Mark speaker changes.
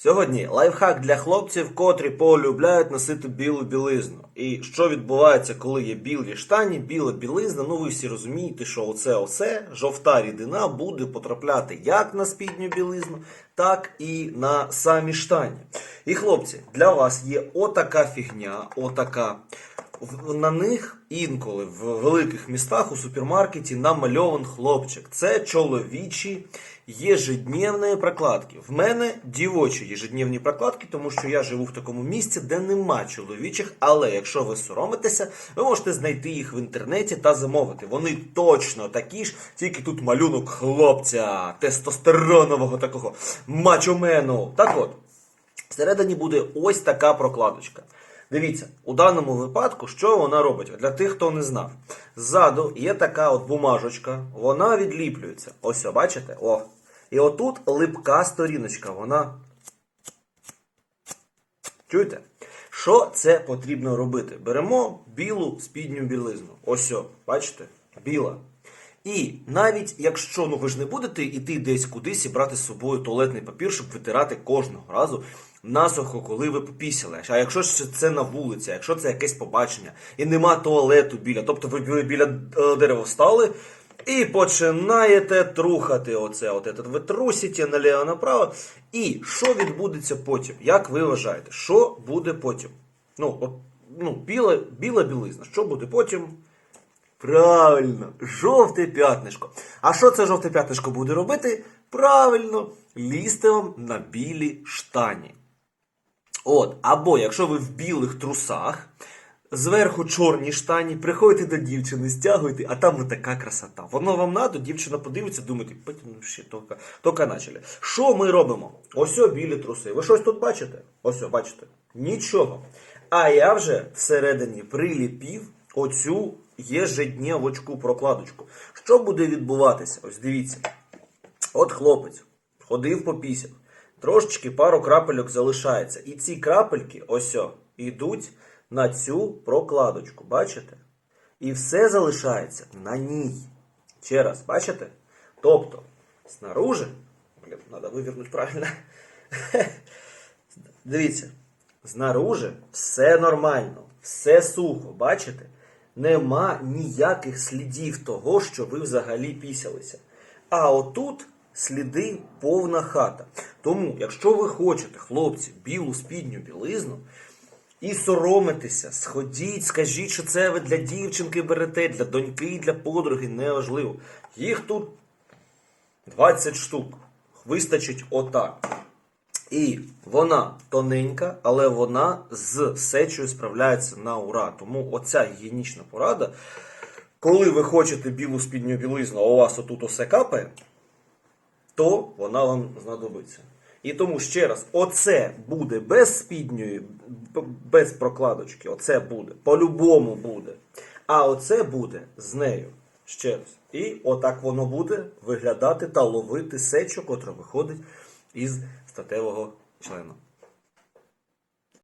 Speaker 1: Сьогодні лайфхак для хлопців, котрі полюбляють носити білу білизну. І що відбувається, коли є білі штані, біла білизна, ну ви всі розумієте, що оце оце жовта рідина буде потрапляти як на спідню білизну, так і на самі штані. І хлопці, для вас є отака фігня, отака. На них інколи в великих містах у супермаркеті намальован хлопчик. Це чоловічі єжедневні прокладки. В мене дівочі єжедневні прокладки, тому що я живу в такому місці, де нема чоловічих. Але якщо ви соромитеся, ви можете знайти їх в інтернеті та замовити. Вони точно такі ж, тільки тут малюнок хлопця, тестостеронового такого мачомену. Так от. Всередині буде ось така прокладочка. Дивіться, у даному випадку, що вона робить? Для тих, хто не знав. Ззаду є така от бумажечка, вона відліплюється. Ось, бачите? О. І отут липка сторіночка, вона. Чуєте? Що це потрібно робити? Беремо білу спідню білизну. Ось, бачите? Біла. І навіть якщо ну ви ж не будете йти десь кудись і брати з собою туалетний папір, щоб витирати кожного разу насухо, коли ви попісяли. А якщо ж це на вулиці, якщо це якесь побачення, і нема туалету біля, тобто ви біля е, дерева встали і починаєте трухати оце. От этот ви трусите наліво направо. І що відбудеться потім? Як ви вважаєте, що буде потім? Ну, от, ну, біла, біла білизна. Що буде потім? Правильно, жовте п'ятнишко. А що це жовте п'ятнишко буде робити? Правильно, лізти вам на білі штані. От, або якщо ви в білих трусах, зверху чорні штані, приходите до дівчини, стягуєте, а там така красота. Воно вам надо, дівчина подивиться, думаєте, ну, ще тільки, тільки начали. Що ми робимо? Ось о, білі труси. Ви щось тут бачите? Ось, о, бачите? Нічого. А я вже всередині приліпів оцю єжедневочку прокладочку. Що буде відбуватися? Ось дивіться. От хлопець ходив по попісяв, трошечки пару крапельок залишається. І ці крапельки, ось о, йдуть на цю прокладочку. Бачите? І все залишається на ній. Ще раз, бачите? Тобто, снаружи, блін, треба вивернути правильно. Дивіться, знаружи все нормально, все сухо, бачите? Нема ніяких слідів того, що ви взагалі пісялися. А отут сліди повна хата. Тому, якщо ви хочете, хлопці, білу спідню білизну, і соромитеся, сходіть, скажіть, що це ви для дівчинки берете, для доньки, для подруги, неважливо. Їх тут 20 штук. Вистачить отак. І вона тоненька, але вона з сечою справляється на ура. Тому оця гігієнічна порада, коли ви хочете білу спідню білизну, а у вас отут усе капає, то вона вам знадобиться. І тому ще раз, оце буде без спідньої, без прокладочки. Оце буде. По-любому буде. А оце буде з нею. Ще раз. І отак воно буде виглядати та ловити сечу, котра виходить із статевого члена.